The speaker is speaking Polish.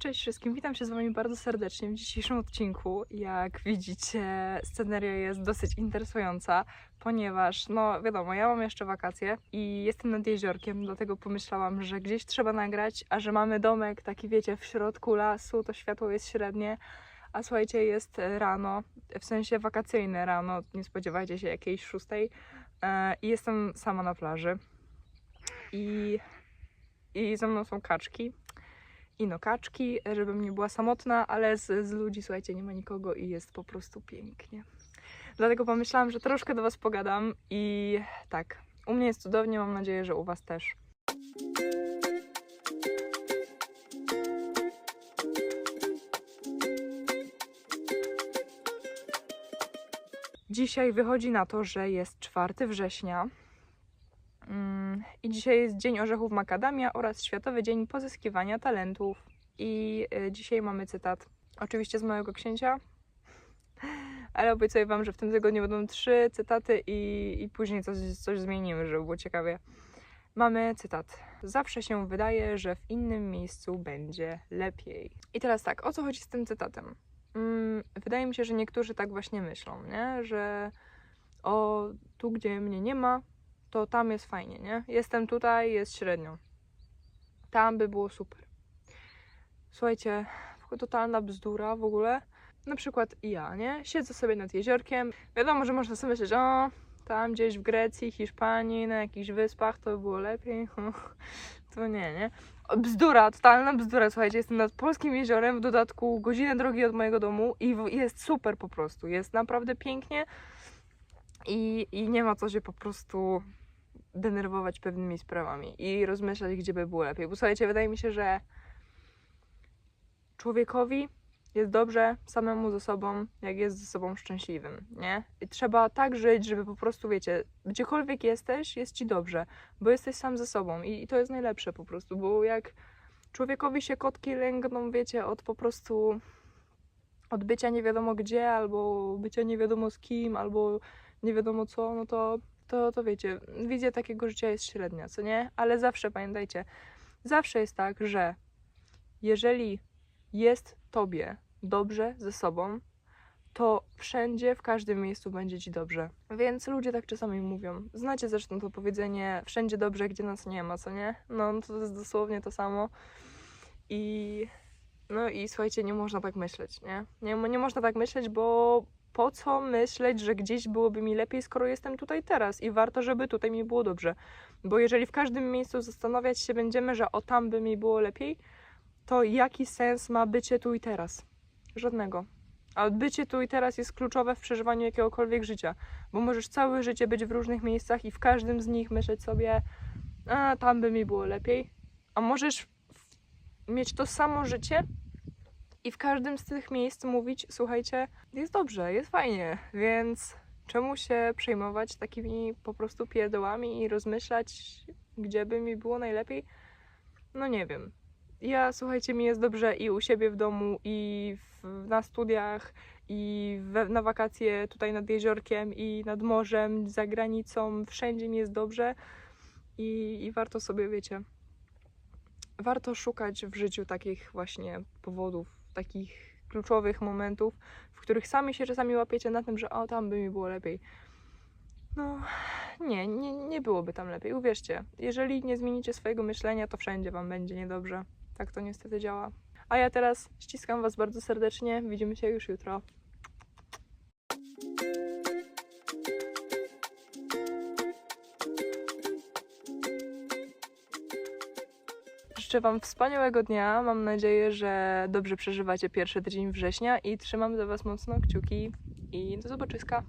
Cześć wszystkim, witam się z Wami bardzo serdecznie w dzisiejszym odcinku. Jak widzicie, sceneria jest dosyć interesująca, ponieważ, no wiadomo, ja mam jeszcze wakacje i jestem nad jeziorkiem, dlatego pomyślałam, że gdzieś trzeba nagrać, a że mamy domek taki, wiecie, w środku lasu, to światło jest średnie, a słuchajcie, jest rano, w sensie wakacyjne rano, nie spodziewajcie się jakiejś szóstej e, i jestem sama na plaży i, i ze mną są kaczki i no kaczki, żebym nie była samotna, ale z, z ludzi, słuchajcie, nie ma nikogo i jest po prostu pięknie. Dlatego pomyślałam, że troszkę do Was pogadam i tak, u mnie jest cudownie, mam nadzieję, że u Was też. Dzisiaj wychodzi na to, że jest 4 września, I dzisiaj jest Dzień Orzechów Makadamia oraz Światowy Dzień Pozyskiwania Talentów. I y, dzisiaj mamy cytat, oczywiście z małego księcia, ale obiecuję Wam, że w tym tygodniu będą trzy cytaty i, i później coś, coś zmienimy, żeby było ciekawie. Mamy cytat. Zawsze się wydaje, że w innym miejscu będzie lepiej. I teraz tak, o co chodzi z tym cytatem? Mm, wydaje mi się, że niektórzy tak właśnie myślą, nie? Że o, tu gdzie mnie nie ma, to tam jest fajnie, nie? Jestem tutaj, jest średnio. Tam by było super. Słuchajcie, totalna bzdura w ogóle. Na przykład ja, nie? Siedzę sobie nad jeziorkiem. Wiadomo, że można sobie myśleć, o, tam gdzieś w Grecji, Hiszpanii, na jakichś wyspach to by było lepiej. To nie, nie? Bzdura, totalna bzdura. Słuchajcie, jestem nad polskim jeziorem, w dodatku godzinę drogi od mojego domu i jest super po prostu. Jest naprawdę pięknie i, i nie ma co się po prostu denerwować pewnymi sprawami i rozmyślać, gdzie by było lepiej. Bo słuchajcie, wydaje mi się, że człowiekowi jest dobrze samemu ze sobą, jak jest ze sobą szczęśliwym, nie? I trzeba tak żyć, żeby po prostu, wiecie, gdziekolwiek jesteś, jest ci dobrze, bo jesteś sam ze sobą i, i to jest najlepsze po prostu, bo jak człowiekowi się kotki lęgną, wiecie, od po prostu od bycia nie wiadomo gdzie, albo bycia nie wiadomo z kim, albo nie wiadomo co, no to to, to wiecie, wizja takiego życia jest średnia, co nie? Ale zawsze pamiętajcie, zawsze jest tak, że jeżeli jest tobie dobrze ze sobą, to wszędzie, w każdym miejscu będzie ci dobrze. Więc ludzie tak czasami mówią. Znacie zresztą to powiedzenie, wszędzie dobrze, gdzie nas nie ma, co nie? No, to jest dosłownie to samo. I no i słuchajcie, nie można tak myśleć, nie? Nie, nie można tak myśleć, bo po co myśleć, że gdzieś byłoby mi lepiej, skoro jestem tutaj teraz i warto, żeby tutaj mi było dobrze. Bo jeżeli w każdym miejscu zastanawiać się będziemy, że o tam by mi było lepiej, to jaki sens ma bycie tu i teraz? Żadnego. A bycie tu i teraz jest kluczowe w przeżywaniu jakiegokolwiek życia, bo możesz całe życie być w różnych miejscach i w każdym z nich myśleć sobie, a tam by mi było lepiej, a możesz mieć to samo życie i w każdym z tych miejsc mówić, słuchajcie, jest dobrze, jest fajnie, więc czemu się przejmować takimi po prostu pierdołami i rozmyślać, gdzie by mi było najlepiej? No nie wiem. Ja, słuchajcie, mi jest dobrze i u siebie w domu, i w, na studiach, i we, na wakacje tutaj nad jeziorkiem, i nad morzem, za granicą. Wszędzie mi jest dobrze i, i warto sobie, wiecie, warto szukać w życiu takich właśnie powodów, takich kluczowych momentów, w których sami się czasami łapiecie na tym, że o, tam by mi było lepiej. No, nie, nie, nie byłoby tam lepiej. Uwierzcie, jeżeli nie zmienicie swojego myślenia, to wszędzie wam będzie niedobrze. Tak to niestety działa. A ja teraz ściskam was bardzo serdecznie. Widzimy się już jutro. Życzę Wam wspaniałego dnia. Mam nadzieję, że dobrze przeżywacie pierwszy tydzień września i trzymam za Was mocno kciuki. I do zobaczyska.